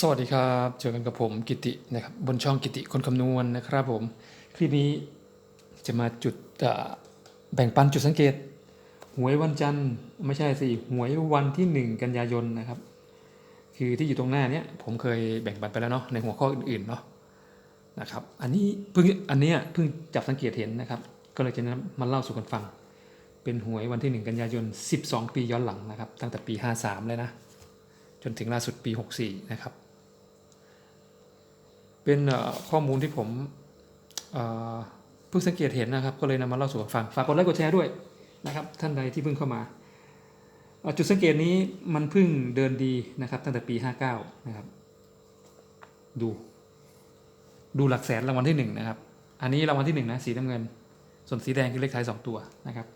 สวัสดีครับเจอกันกับผมกิตินะครับบนช่องกิติคนคำนวณนะครับผมคลิปนี้จะมาจุดแบ่งปันจุดสังเกต หวยวันจันทร์ไม่ใช่สิหวยวันที่ 1 กันยายนนะครับ คือที่อยู่ตรงหน้าเนี้ยผมเคยแบ่งปันไปแล้วเนาะในหัวข้ออื่นๆเนาะนะครับอันนี้เพิ่งอันเนี้ยเพิ่งจับสังเกตเห็นนะครับ ก็เลยจะนำมาเล่าสู่กันฟัง เป็นหวยวันที่ 1 กันยายน 12 ปีย้อนหลังนะครับ ตั้งแต่ปี 53 เลยนะจนถึงล่าสุดปี 64 นะครับ เป็นข้อมูลที่ผมเพิ่งสังเกตเห็นนะครับ ก็เลยนำมาเล่าสู่กันฟังฝากกดไลค์กดแชร์ด้วยนะครับท่านใดที่เพิ่งเข้ามา จุดสังเกตนี้มันเพิ่งเดินดีนะครับ ตั้งแต่ปี 59 นะครับ ดู ดูหลักแสนรางวัลที่หนึ่งนะครับ อันนี้รางวัลที่หนึ่งนะสีน้ำเงิน ส่วนสีแดงคือเลขท้ายสองตัวนะครับ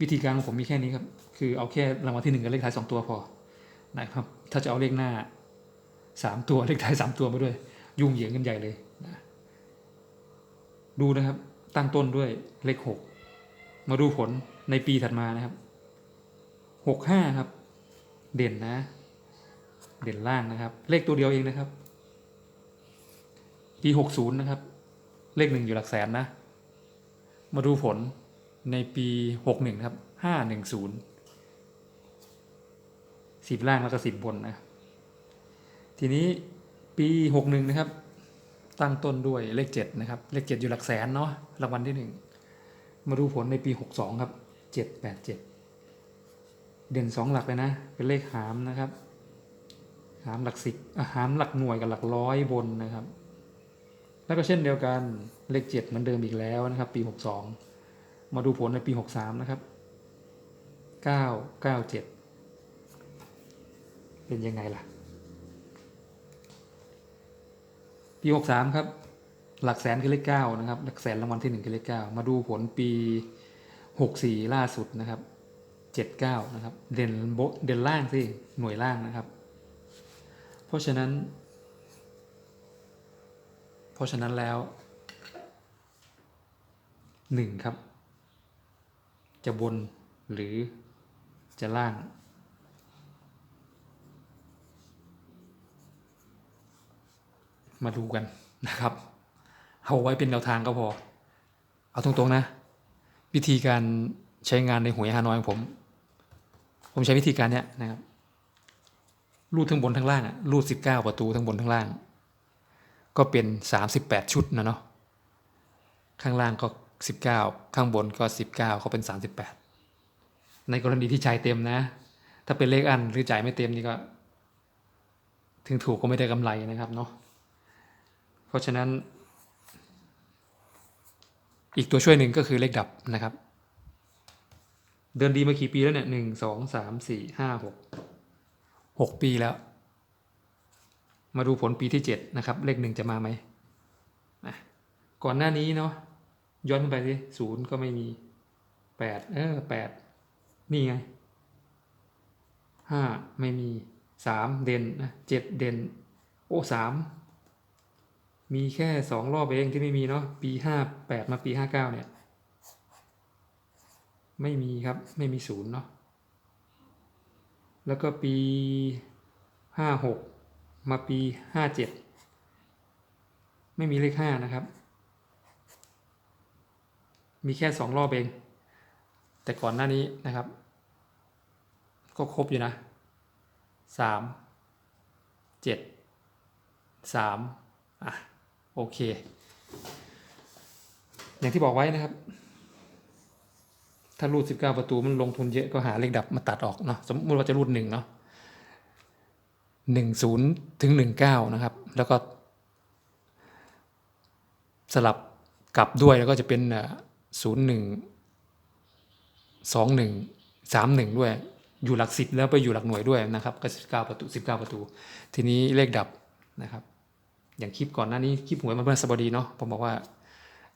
วิธีการของผมมีแค่นี้ครับ คือเอาแค่รางวัลที่หนึ่งกับเลขท้ายสองตัวพอนะครับ ถ้าจะเอาเลขหน้าสามตัวเลขท้ายสามตัวมาด้วย ยุ่งเหยิงกันใหญ่เลยนะดูนะครับ ตั้งต้นด้วยเลขหกมาดูผลในปีถัดมานะครับหกห้าครับ เด่นนะ เด่นล่างนะครับ เลขตัวเดียวเองนะครับ ปีหกศูนย์นะครับ เลขหนึ่งอยู่หลักแสนนะ มาดูผลในปีหกหนึ่งครับห้าหนึ่งศูนย์สิบล่างแล้วก็สิบบนนะ ทีนี้ ปีหกหนึ่งนะครับ ตั้งต้นด้วยเลขเจ็ดนะครับ เลขเจ็ดอยู่หลักแสนเนาะรางวัลที่หนึ่งมาดูผลในปีหกสองครับเจ็ดแปดเจ็ดเด่นสองหลักเลยนะ เป็นเลขหามนะครับ หามหลักสิบหามหลักหน่วยกับหลักร้อยบนนะครับ แล้วก็เช่นเดียวกันเลขเจ็ดเหมือนเดิมอีกแล้วนะครับ ปีหกสองมาดูผลในปีหกสามนะครับเก้าเก้าเจ็ดเป็นยังไงล่ะ ปีหกสามครับ หลักแสนคือเลขเก้านะครับ หลักแสนรางวัลที่หนึ่งคือเลขเก้ามาดูผลปีหกสี่ล่าสุดนะครับเจ็ดเก้านะครับ เด่นโบเด่นล่างสิหน่วยล่างนะครับ เพราะฉะนั้น เพราะฉะนั้นแล้วหนึ่งครับ จะบนหรือจะล่าง มาดูกันนะครับ เอาไว้เป็นแนวทางก็พอ เอาตรงๆนะ วิธีการใช้งานในหวยฮานอยของผม ผมใช้วิธีการเนี้ยนะครับรูดทั้งบนทั้งล่างอะรูดสิบเก้าประตูทั้งบนทั้งล่าง ก็เป็นสามสิบแปดชุดนะเนาะข้างล่างก็สิบเก้าข้างบนก็สิบเก้าก็เป็นสามสิบแปดในกรณีที่จ่ายเต็มนะ ถ้าเป็นเลขอันหรือจ่ายไม่เต็มนี่ก็ ถึงถูกก็ไม่ได้กำไรนะครับเนาะ ราะฉะนั้น อีกตัวช่วยหนึ่งก็คือเลขดับนะครับ เดินดีมากี่ปีแล้วเนี่ยหนึ่งสองสามสี่ห้าหกหกปีแล้ว มาดูผลปีที่เจ็ดนะครับ เลขหนึ่งจะมาไหมนะก่อนหน้านี้เนาะย้อนไปสิศูนย์ก็ไม่มีแปดเออแปดนี่ไงห้าไม่มีสามเด่นนะเจ็ดเด่น โอ้สาม มีแค่สองรอบเองที่ไม่มีเนาะปีห้าแปดมาปีห้าเก้าเนี่ย ไม่มีครับไม่มีศูนย์เนาะแล้วก็ปีห้าหกมาปีห้าเจ็ดไม่มีเลขห้านะครับ มีแค่สองรอบเอง แต่ก่อนหน้านี้นะครับ ก็ครบอยู่นะสามเจ็ดสามอะ โอเค อย่างที่บอกไว้นะครับ ถ้ารูด19ประตูมันลงทุนเยอะก็หาเลขดับมาตัดออกเนาะสมมติว่าจะรูดหนึ่งเนาะหนึ่งศูนย์ถึงหนึ่งเก้านะครับ แล้วก็ สลับกลับด้วยแล้วก็จะเป็นศูนย์หนึ่งสองหนึ่งสามหนึ่งด้วย อยู่หลักสิบแล้วไปอยู่หลักหน่วยด้วยนะครับก็สิบเก้าประตูสิบเก้าประตู ทีนี้เลขดับนะครับ อย่างคลิปก่อนหน้านี้คลิปหวยมันเพื่อนสบดีเนาะผมบอกว่า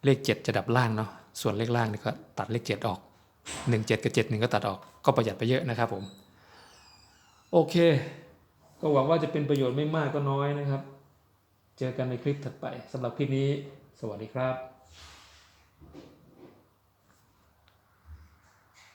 เลขเจ็ดจะดับล่างเนาะส่วนเลขล่างนี่ก็ตัดเลขเจ็ดออกหนึ่งเจ็ดกับเจ็ดหนึ่งก็ตัดออกก็ประหยัดไปเยอะนะครับผมโอเค ก็หวังว่าจะเป็นประโยชน์ไม่มากก็น้อยนะครับ เจอกันในคลิปถัดไปสำหรับคลิปนี้ สวัสดีครับ